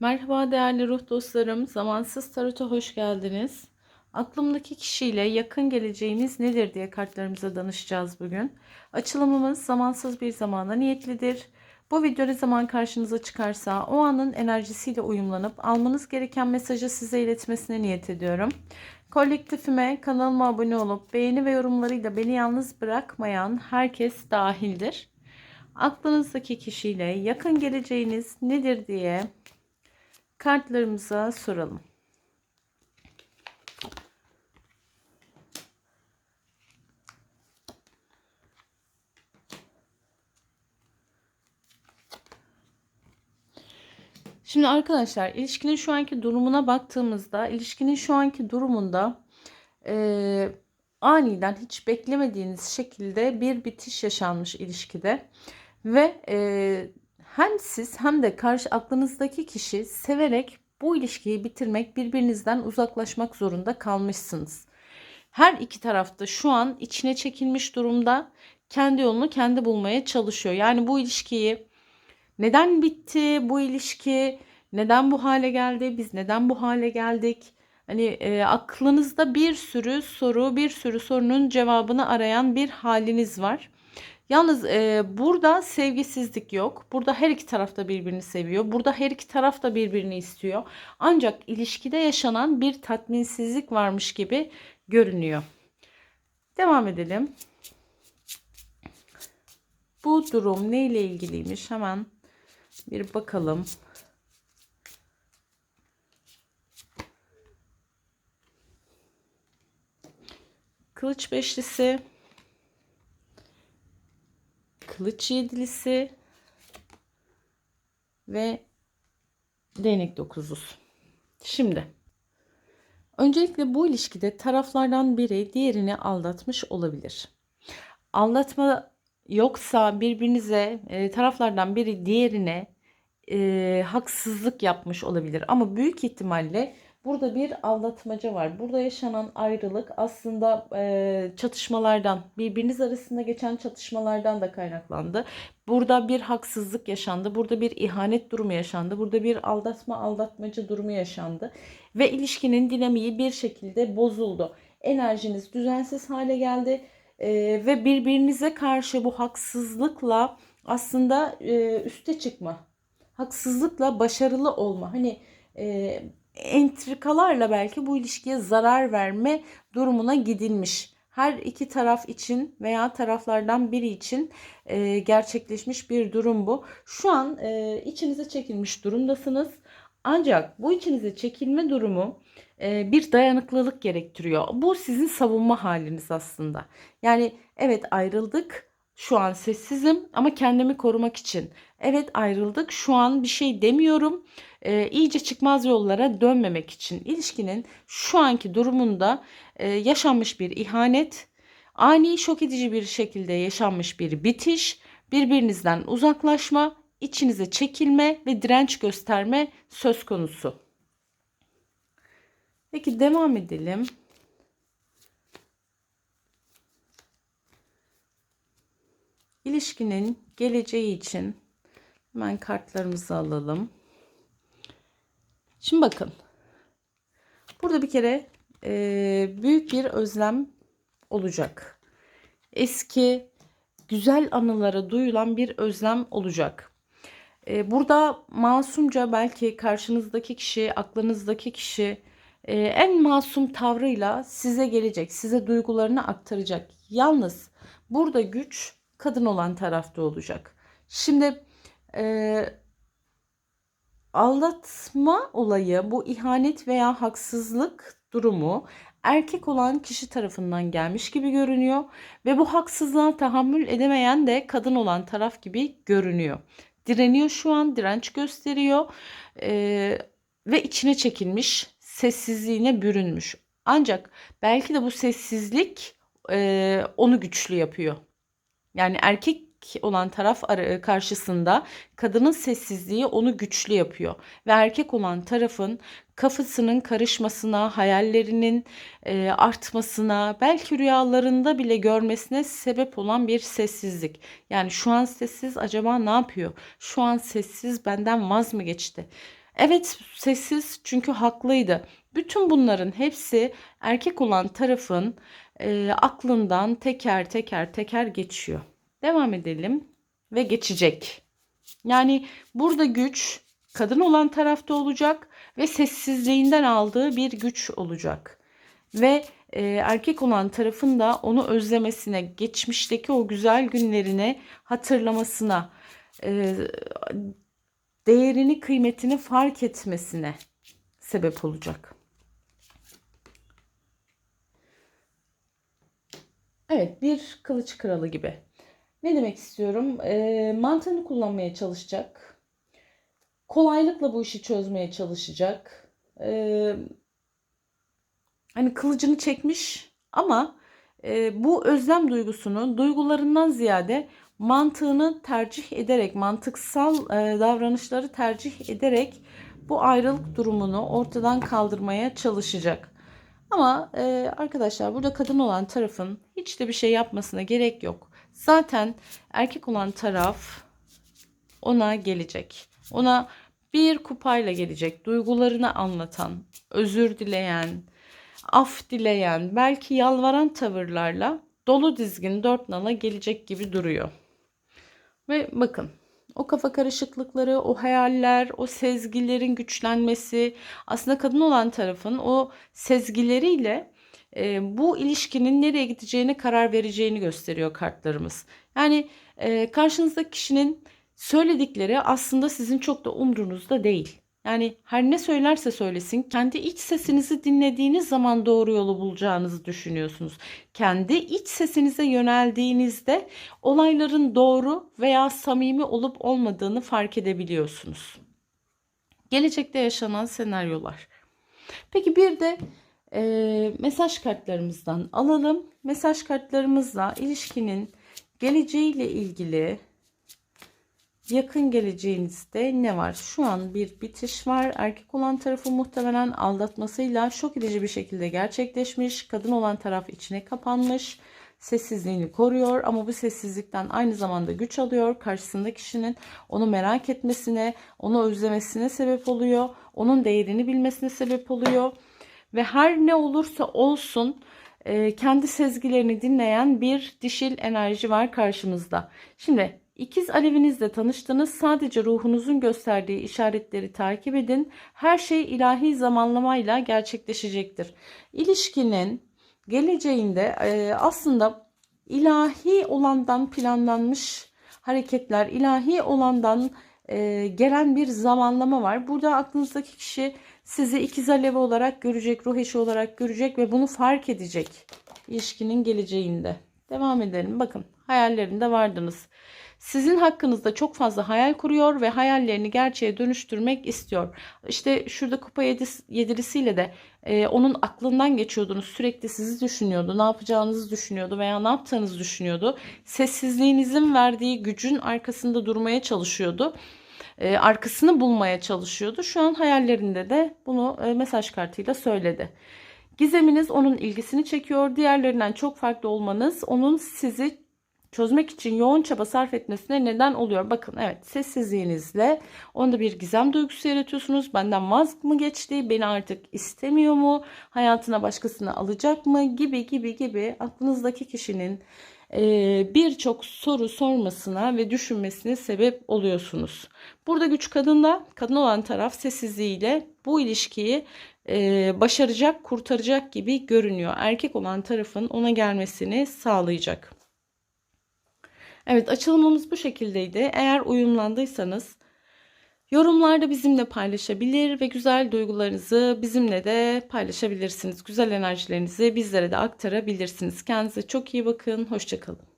Merhaba değerli ruh dostlarım. Zamansız Tarot'a hoş geldiniz. Aklımdaki kişiyle yakın geleceğiniz nedir diye kartlarımıza danışacağız bugün. Açılımımız zamansız bir zamana niyetlidir. Bu video ne zaman karşınıza çıkarsa o anın enerjisiyle uyumlanıp almanız gereken mesajı size iletmesine niyet ediyorum. Kolektifime kanalıma abone olup beğeni ve yorumlarıyla beni yalnız bırakmayan herkes dahildir. Aklınızdaki kişiyle yakın geleceğiniz nedir diye kartlarımıza soralım. Şimdi arkadaşlar ilişkinin şu anki durumuna baktığımızda ilişkinin şu anki durumunda e, aniden hiç beklemediğiniz şekilde bir bitiş yaşanmış ilişkide ve e, hem siz hem de karşı aklınızdaki kişi severek bu ilişkiyi bitirmek, birbirinizden uzaklaşmak zorunda kalmışsınız. Her iki tarafta şu an içine çekilmiş durumda kendi yolunu kendi bulmaya çalışıyor. Yani bu ilişkiyi neden bitti bu ilişki? Neden bu hale geldi? Biz neden bu hale geldik? Hani e, aklınızda bir sürü soru, bir sürü sorunun cevabını arayan bir haliniz var. Yalnız e, burada sevgisizlik yok. Burada her iki taraf da birbirini seviyor. Burada her iki taraf da birbirini istiyor. Ancak ilişkide yaşanan bir tatminsizlik varmış gibi görünüyor. Devam edelim. Bu durum ne ile ilgiliymiş? Hemen bir bakalım. Kılıç beşlisi kılıç yedilisi ve değnek dokuzlusu. Şimdi öncelikle bu ilişkide taraflardan biri diğerini aldatmış olabilir. Aldatma yoksa birbirinize e, taraflardan biri diğerine e, haksızlık yapmış olabilir. Ama büyük ihtimalle Burada bir aldatmaca var. Burada yaşanan ayrılık aslında e, çatışmalardan, birbiriniz arasında geçen çatışmalardan da kaynaklandı. Burada bir haksızlık yaşandı. Burada bir ihanet durumu yaşandı. Burada bir aldatma, aldatmacı durumu yaşandı. Ve ilişkinin dinamiği bir şekilde bozuldu. Enerjiniz düzensiz hale geldi. E, ve birbirinize karşı bu haksızlıkla aslında e, üste çıkma. Haksızlıkla başarılı olma. Hani e, entrikalarla belki bu ilişkiye zarar verme durumuna gidilmiş. Her iki taraf için veya taraflardan biri için e, gerçekleşmiş bir durum bu. Şu an e, içinize çekilmiş durumdasınız. Ancak bu içinize çekilme durumu e, bir dayanıklılık gerektiriyor. Bu sizin savunma haliniz aslında. Yani evet ayrıldık. Şu an sessizim ama kendimi korumak için. Evet ayrıldık. Şu an bir şey demiyorum e, iyice çıkmaz yollara dönmemek için ilişkinin şu anki durumunda e, yaşanmış bir ihanet, ani şok edici bir şekilde yaşanmış bir bitiş, birbirinizden uzaklaşma, içinize çekilme ve direnç gösterme söz konusu. Peki devam edelim. İlişkinin geleceği için hemen kartlarımızı alalım. Şimdi bakın. Burada bir kere e, büyük bir özlem olacak. Eski güzel anılara duyulan bir özlem olacak. E, burada masumca belki karşınızdaki kişi, aklınızdaki kişi e, en masum tavrıyla size gelecek, size duygularını aktaracak. Yalnız burada güç kadın olan tarafta olacak. Şimdi e, aldatma olayı, bu ihanet veya haksızlık durumu erkek olan kişi tarafından gelmiş gibi görünüyor ve bu haksızlığa tahammül edemeyen de kadın olan taraf gibi görünüyor. Direniyor şu an, direnç gösteriyor ee, ve içine çekilmiş, sessizliğine bürünmüş. Ancak belki de bu sessizlik e, onu güçlü yapıyor. Yani erkek olan taraf karşısında kadının sessizliği onu güçlü yapıyor ve erkek olan tarafın kafasının karışmasına, hayallerinin e, artmasına, belki rüyalarında bile görmesine sebep olan bir sessizlik. Yani şu an sessiz acaba ne yapıyor? Şu an sessiz benden vaz mı geçti? Evet sessiz çünkü haklıydı. Bütün bunların hepsi erkek olan tarafın e, aklından teker teker teker geçiyor. Devam edelim ve geçecek. Yani burada güç kadın olan tarafta olacak ve sessizliğinden aldığı bir güç olacak. Ve e, erkek olan tarafın da onu özlemesine, geçmişteki o güzel günlerini hatırlamasına, e, değerini, kıymetini fark etmesine sebep olacak. Evet, bir kılıç kralı gibi. Ne demek istiyorum? E, mantığını kullanmaya çalışacak. Kolaylıkla bu işi çözmeye çalışacak. E, hani kılıcını çekmiş ama e, bu özlem duygusunu duygularından ziyade mantığını tercih ederek, mantıksal e, davranışları tercih ederek bu ayrılık durumunu ortadan kaldırmaya çalışacak. Ama e, arkadaşlar burada kadın olan tarafın hiç de bir şey yapmasına gerek yok. Zaten erkek olan taraf ona gelecek. Ona bir kupayla gelecek. Duygularını anlatan, özür dileyen, af dileyen, belki yalvaran tavırlarla dolu dizgin dört nala gelecek gibi duruyor. Ve bakın o kafa karışıklıkları, o hayaller, o sezgilerin güçlenmesi aslında kadın olan tarafın o sezgileriyle e, bu ilişkinin nereye gideceğine karar vereceğini gösteriyor kartlarımız. Yani e, karşınızdaki kişinin söyledikleri aslında sizin çok da umrunuzda değil. Yani her ne söylerse söylesin kendi iç sesinizi dinlediğiniz zaman doğru yolu bulacağınızı düşünüyorsunuz. Kendi iç sesinize yöneldiğinizde olayların doğru veya samimi olup olmadığını fark edebiliyorsunuz. Gelecekte yaşanan senaryolar. Peki bir de e, mesaj kartlarımızdan alalım. Mesaj kartlarımızla ilişkinin geleceğiyle ilgili yakın geleceğinizde ne var? Şu an bir bitiş var. Erkek olan tarafı muhtemelen aldatmasıyla şok edici bir şekilde gerçekleşmiş. Kadın olan taraf içine kapanmış. Sessizliğini koruyor ama bu sessizlikten aynı zamanda güç alıyor. Karşısındaki kişinin onu merak etmesine, onu özlemesine sebep oluyor. Onun değerini bilmesine sebep oluyor. Ve her ne olursa olsun e, kendi sezgilerini dinleyen bir dişil enerji var karşımızda. Şimdi İkiz alevinizle tanıştınız. Sadece ruhunuzun gösterdiği işaretleri takip edin. Her şey ilahi zamanlamayla gerçekleşecektir. İlişkinin geleceğinde e, aslında ilahi olandan planlanmış hareketler, ilahi olandan e, gelen bir zamanlama var. Burada aklınızdaki kişi sizi ikiz alevi olarak görecek, ruh eşi olarak görecek ve bunu fark edecek ilişkinin geleceğinde. Devam edelim. Bakın hayallerinde vardınız. Sizin hakkınızda çok fazla hayal kuruyor ve hayallerini gerçeğe dönüştürmek istiyor. İşte şurada kupa yedilisiyle de e, onun aklından geçiyordunuz. Sürekli sizi düşünüyordu. Ne yapacağınızı düşünüyordu veya ne yaptığınızı düşünüyordu. Sessizliğinizin verdiği gücün arkasında durmaya çalışıyordu. E, arkasını bulmaya çalışıyordu. Şu an hayallerinde de bunu e, mesaj kartıyla söyledi. Gizeminiz onun ilgisini çekiyor. Diğerlerinden çok farklı olmanız onun sizi çözmek için yoğun çaba sarf etmesine neden oluyor. Bakın evet sessizliğinizle onda bir gizem duygusu yaratıyorsunuz. Benden vaz mı geçti? Beni artık istemiyor mu? Hayatına başkasını alacak mı? Gibi gibi gibi aklınızdaki kişinin e, birçok soru sormasına ve düşünmesine sebep oluyorsunuz. Burada güç kadında, kadın olan taraf sessizliğiyle bu ilişkiyi e, başaracak, kurtaracak gibi görünüyor. Erkek olan tarafın ona gelmesini sağlayacak. Evet açılımımız bu şekildeydi. Eğer uyumlandıysanız yorumlarda bizimle paylaşabilir ve güzel duygularınızı bizimle de paylaşabilirsiniz. Güzel enerjilerinizi bizlere de aktarabilirsiniz. Kendinize çok iyi bakın. Hoşçakalın.